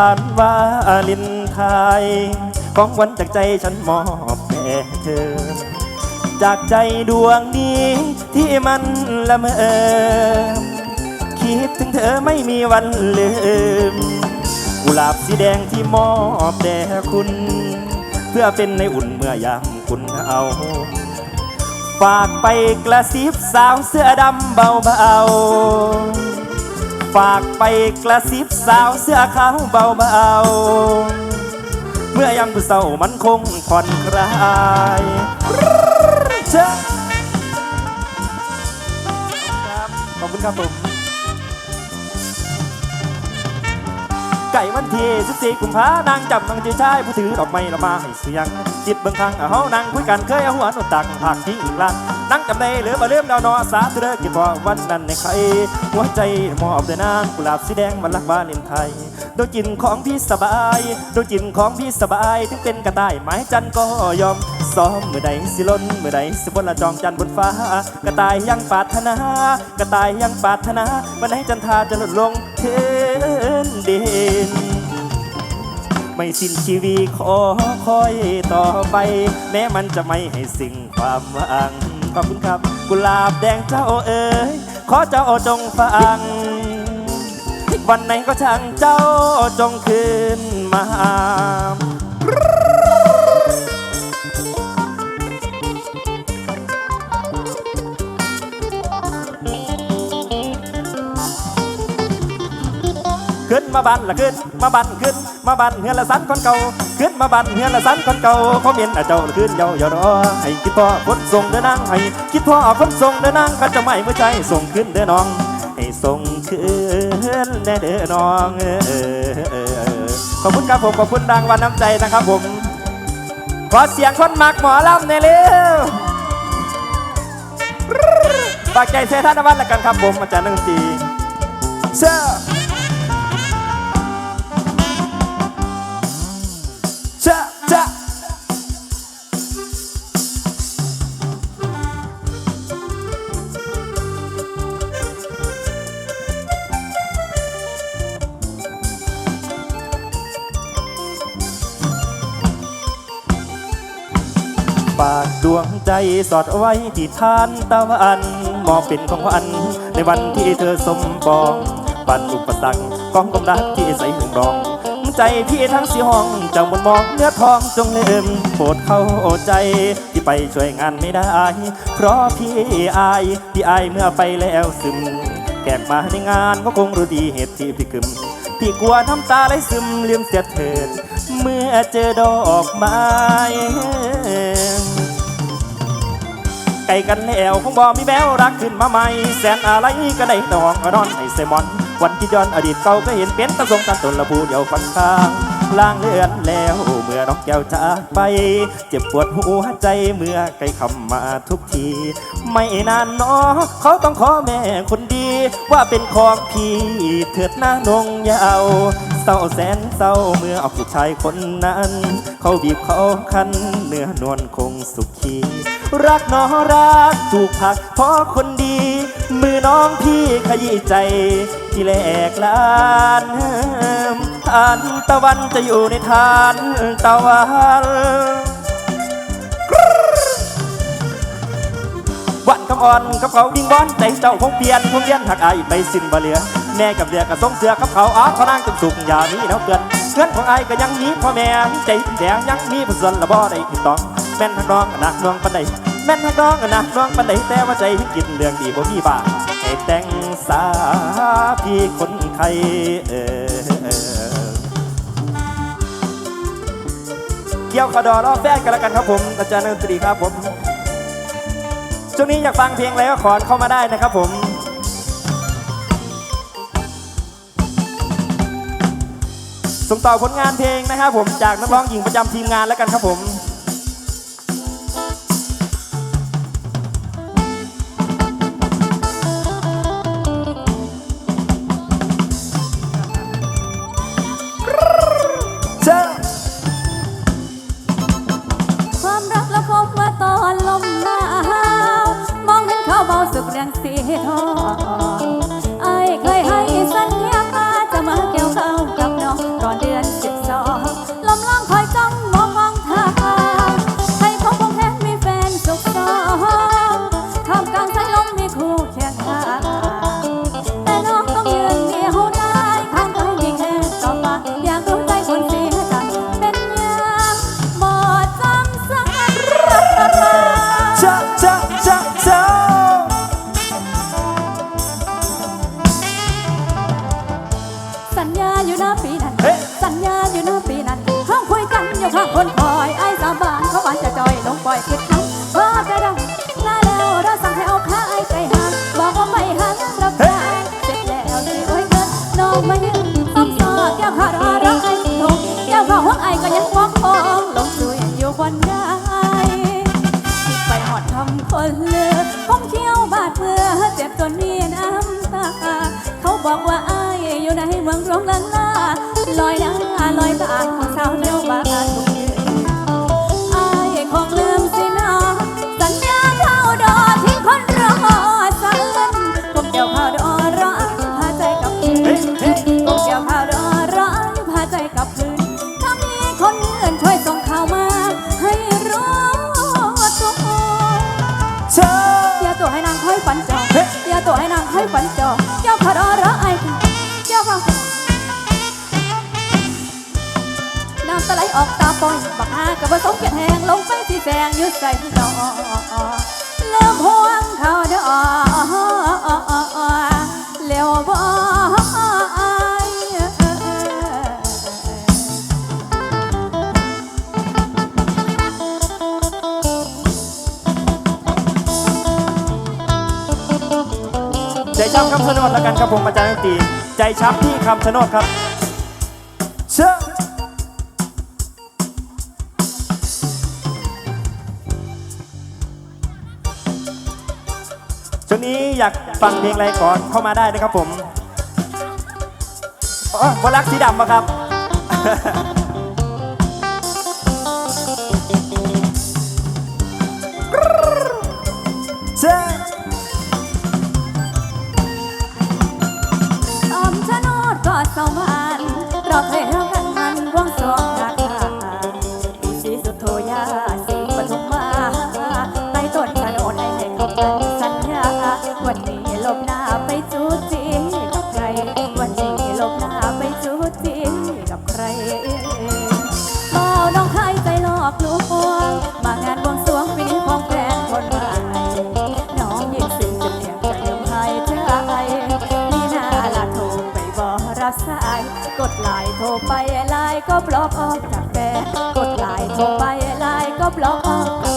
านวาลินไทยของวันจากใจฉันมอบแด่เธอ จากใจดวงนี้ที่มันละเมอคิดถึงเธอไม่มีวันลืม กุหลาบสีแดงที่มอบแด่คุณ เพื่อเป็นในอุ่นเมื่อยามคุณเอา ฝากไปกระซิบสาวเสื้อดำเบาๆ ฝากไปกระซิบสาวเสื้อขาวเบาๆเมื่อยามผู้เศร้ามันคงผ่อนคลายเจ้าครับขอบคุณครับผม ไก่วันที่14กุมภานางจำนางเจชายผู้ถือดอกไม้ละมาให้เสียง จิตเบิ่งทางเอาเฮานางคุยกันเคยเอาหัวหนวดตักผักที่อีกลางนั่งจำได้หรือบ่ลืมดาวนอสาธุเด้อคิดพอวันนั้นในใครหัวใจมอบด้วยนางกุหลาบสีแดงมันรักวาเลนไทยโดยจินของพี่สบายโดยจินของพี่สบายถึงเป็นกระต่ายไม้จันก็ยอมซ้อมเมื่อใดสิล้นเมื่อใดสิบนละจองจันบนฟ้า กระต่ายยังปาถนากระต่ายยังปาถนาวันไหนจันทาจะหล่นลงเท ดิน ไม่สิ้นชีวิตขอคอยต่อไป แม้มันจะไม่ให้สิ่งความหวังขอบคุณครับ กุหลาบแดงเจ้าเอ๋ยขอเจ้าจงฟัง วันไหนก็ช่างเจ้าจงคืนมา มาบันละขึ้นมาบันขึ้นมาบันเฮือนละสันคนเก่าขึ้นมาบันเฮือนละสันคนเก่าเขาเมียนอเจ้าละขึ้นเยาอย่ารอให้คิดพ่อคนส่งเดินนางให้คิดพ่อคนส่งเดินนางก็จะไม่เมื่อใจส่งขึ้นเด้อน้องให้ส่งคืนแน่เด้อน้องขอบคุณครับผมขอบคุณรางวัลน้ำใจนะครับผมขอเสียงคนมักหมอลำในเร็วฝากใจเซท่านวัฒน์ละกันครับผมอาจารย์นักดนตรีเชื่อ ดวงใจสอดไว้ที่ทานตะวันมอบเป็นของขวัญในวันที่เธอสมปองปันอุปสรรคของความรักที่ใส่หึงรองใจพี่ทั้งสีห้องเจ้ามนมองเนื้อทองจงลืมโปรดเข้าใจที่ไปช่วยงานไม่ได้ เพราะพี่อายพี่อายเมื่อไปแล้วซึม แขกมาในงานก็คงรู้ดีเหตุที่พี่กึมพี่กลัวน้ำตาไหลซึมเลี่ยมเสียเถิด เมื่อเจอดอกไม้ ไก่กันแล้วคงบอกมีแววรักขึ้นมาใหม่แสนอะไรก็ได้ดอกนอนไอเซมอน วันที่ย้อนอดีตเก่าก็เห็นเป็นตะทรงตันตนละผู้เดียวฟันข้างล่างเลือนแล้วเมื่อน้องแก้วจากไป เจ็บปวดหัวใจเมื่อไก่คำมาทุกที ไม่นานเนอเขาต้องขอแม่คนดี ว่าเป็นของพี่เถิดหน้านงยาวเศร้าแสนเศร้าเมื่อเอาผู้ชายคนนั้น เขาบีบเขาคันเนื้อนวลคงสุขี รักน้อรักถูกผักเพราะคนดี มือน้องพี่ขยี้ใจ ที่แหลกลานทานตะวันจะอยู่ในทานตะวันวันคำอ่อนกับเขาวิ่งบอนใจเจ้าคงเปลี่ยนคงเปลี่ยนหักอายไปสิ้นบ่เหลือแม่กับเรือกับทรงเสือกับเขาอ้าเขานางจนสุกอย่ามีเนาเกินเงินของอายก็ยังมีพ่อแม่ใจแดงยังมีผู้สนละบ่ได้ติดต้อง แม่นทักน้องนักน้องปันใดแม่นทักน้องนักน้องปันใดแต่ว่าใจที่กินเรื่องดีบ่มีบ้าให้แต่งสาพี่คนไทยเออเอเกี่ยวขอดอรอบแฟนกันแล้วกันครับผมอาจารย์ดนตรีครับผมช่วงนี้อยากฟังเพลงอะไรก็ขอเข้ามาได้นะครับผมส่งต่อผลงานเพลงนะครับผมจากนักร้องหญิงประจำทีมงานแล้วกันครับผม ข้างคนคอยไอ้สาบานเขาหวานจะจอยลงปล่อยคิดทั้งพอใจดังลาแล้วเราสั่งให้เอาขาไอ้ไก่หางบอกว่าไม่หันรับได้เสร็จแล้วสิโอ้เกินน้องไมายืนซ้ำซ้อแก้วขาวรอรักไอ้ทงแก้วขาวห้องไอ้ก็ยังฟ้องฟองลงสุยอยู่คนได้คิดไปหอดทำคนเลือผมเที่ยวบาดเมื่อเจ็บจนมีน้ำตาเขาบอกว่าอายอยู่ในเมืองรองลันลาลอยหน้าลอยตาของสาวเดียวบ้าน ออกตาปอยบักฮากับผสมเกล็ดแหงลงไปที่แสงยุดใส่ดอกเริ่มห่วงเขาเด้อเลี้ยวบ่ใจช้ำคำชะโนดแล้วกันครับผมอาจารย์ดนตรีใจช้ำที่คำชะโนดครับ ช่วงนี้อยากฟังเพลงอะไรก่อนเข้ามาได้นะครับผมอ๋อบรักสีดำปะครับ เช่อมชะโนดก็สวรรค์เราเคยรักกันมันวงสวงนาคาสีสุดโทยา ไปไลน์ก็บล็อกออกจากแฟนกดไลน์โทรไปไลน์ก็บล็อกออก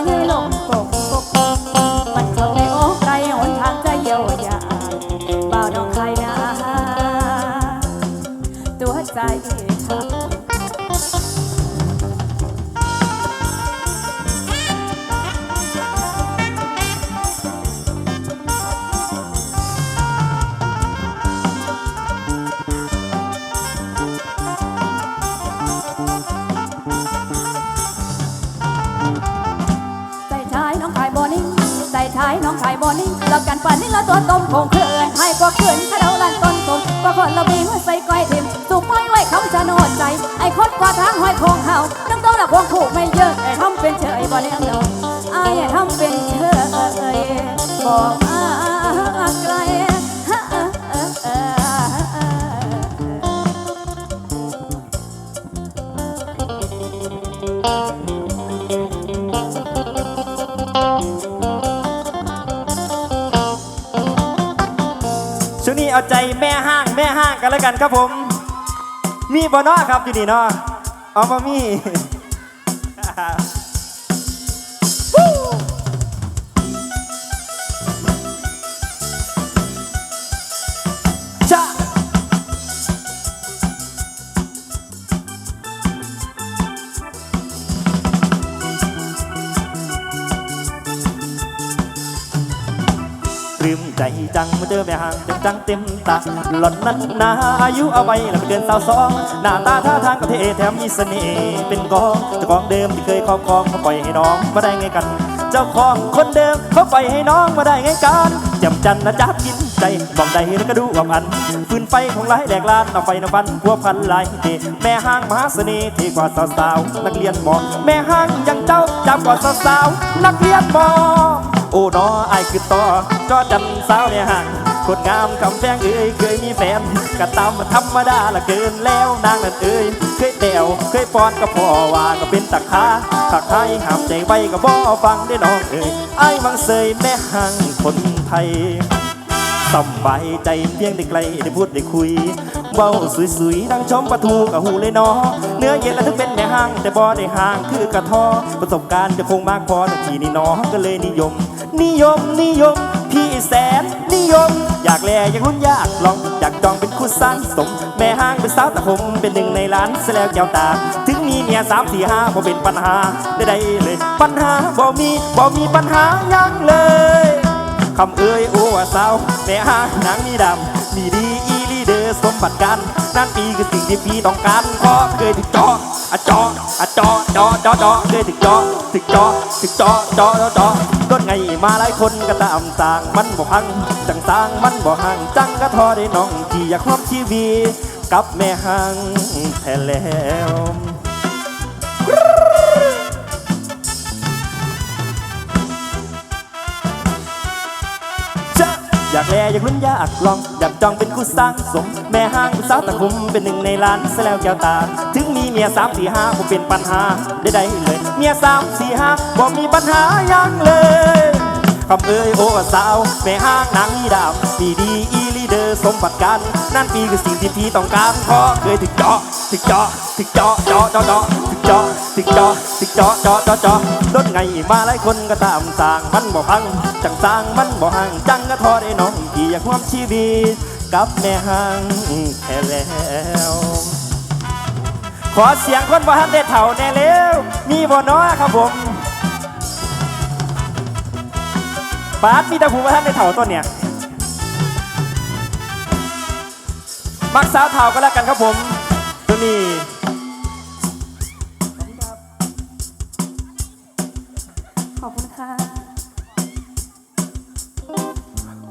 Nhảy นี่เรากันป่านนี่เราตัวต้มคงเคลื่อนให้กว่าเขื่อนถ้าเราลันต้นต้นกว่าคนเราบีหัวใส่ก้อยทิมสุกไม้ไว้คำจะโนดใจไอ้คนกว่าทางห้อยคงเฮาน้ำโตละคงถูกไม่เยอะไอ้ทำเป็นเฉยบ่เลี้ยงเราไอ้ทำเป็นเฉยบอกมาไกล กันแล้วกันครับผม มีบอนอครับอยู่นี่เนาะเอามามี จังมื่เจอแม่ห่างจังจังเต็มตาหล่อนนั้นนาอายุเอาไว้แล้วไม่เกินสาวสองหน้าตาท่าทางก็เท่แถมมีเสน่ห์เป็นกองเจ้าของเดิมที่เคยครอบครองเขาปล่อยให้น้องมาได้ไงกัน เจ้าของคนเดิมเขาปล่อยให้น้องมาได้ไงกันจำจันนะจ๊ะกินใจบอกได้แล้วก็ดูออกอันฟืนไฟของหลายแหลกลานเอาไฟนำฟันพัวพันหลายเดแม่ห้างมหาเสน่ห์ที่กว่าสาวๆนักเรียนหมอแม่ห้างยังเจ้าจับกว่าสาวๆนักเรียนหมอ โอ้นอไอคือต่อจอจันสาวเนี่ยห่างคนงามคำแพงเอ้ยเคยมีแฟนก็ตามธรรมดาละเกินแล้วนางนั่นเอ้ยเคยแตวเคยปอนก็พ่อว่าก็เป็นตะขาถักไทยห้ามใจไว้ก็บ่ฟังได้น้องเอ้ยไอ้ายมังเสยแม่ห่างคนไทยสำบายใจเพียงได้ไกลได้พูดได้คุยเบ้าสวยๆดังชมปลาทูกับหูเลยเนาะเนื้อเย็นและถึงเป็นแม่ห้าง แต่บ่ได้ห่างคือกระทอประสบการณ์จะคงมากพอนทีนี้เนาะก็เลยนิยม นิยมนิยม พี่แสนนิยม อยากแลอยากลุ้นอยากลอง อยากจองเป็นคู่สร้างสม แม่ห้างเป็นสาวตะคมเป็นหนึ่งในล้านเสแล้วแก้วตา ถึงมีเมียสามสี่ห้าบ่เป็นปัญหาได้ๆเลย ปัญหาบ่มีบ่มีปัญหายังเลยคำเอ้ยโอ้ว่าสาวแม่ห้างนางมีดำมีดีอีลีเดอร์สมบัติกันนั่นปีคือสิ่งที่พี่ต้องการเพราะเคยถึกจออะจออะจอจอจอจอเคยถึกจอถึกจอถึกจอจอจอ จอต้นไงมาหลายคนก็ตามต่างมันบ่พังจังต่างมันบ่ห่างจังก็ทอได้น้องที่อยากความชีวิตกับแม่ห้างแท้แล้วอยากแลอยากลุ้นอยากลอง อยากจองเป็นคู่สร้างสม แม่ห้างเป็นสาวตะคุมเป็นหนึ่งในล้านแล้วแก้วตาถึง เมียสามสี่ห้าบ่เป็นปัญหาได้ได้เลย เมียสามสี่ห้าบ่มีปัญหายังเลยคำเอ้ยโอ้สาวแม่ห้างนางมีดาวดีดีอีลีเดอร์สมบัติกัน นั่นปีคือสิ่งที่พี่ต้องการเพราะเคยถึกเจาะถึกเจาะถึกเจาะเจาะเจาะเจาะถึกเจาะถึกเจาะถึกเจาะเจาะเจาะเจาะรถไงมาหลายคนก็ตามต่างมันบ่พัง จังสร้างมันบ่ห่างจังก็ทอได้น้องที่อยากความชีวิตกับแม่ห้างแค่แล้ว ขอเสียงคนบ่ทันได้เถ่าแน่เร็วมีบ่น้อครับผมปาดมีแต่ผู้บ่ทันได้เถ่าต้นเนี่ยมักสาวเถ่าก็แล้วกันครับผมตัวนี้ขอบคุณค่ะ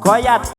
ขออนุญาต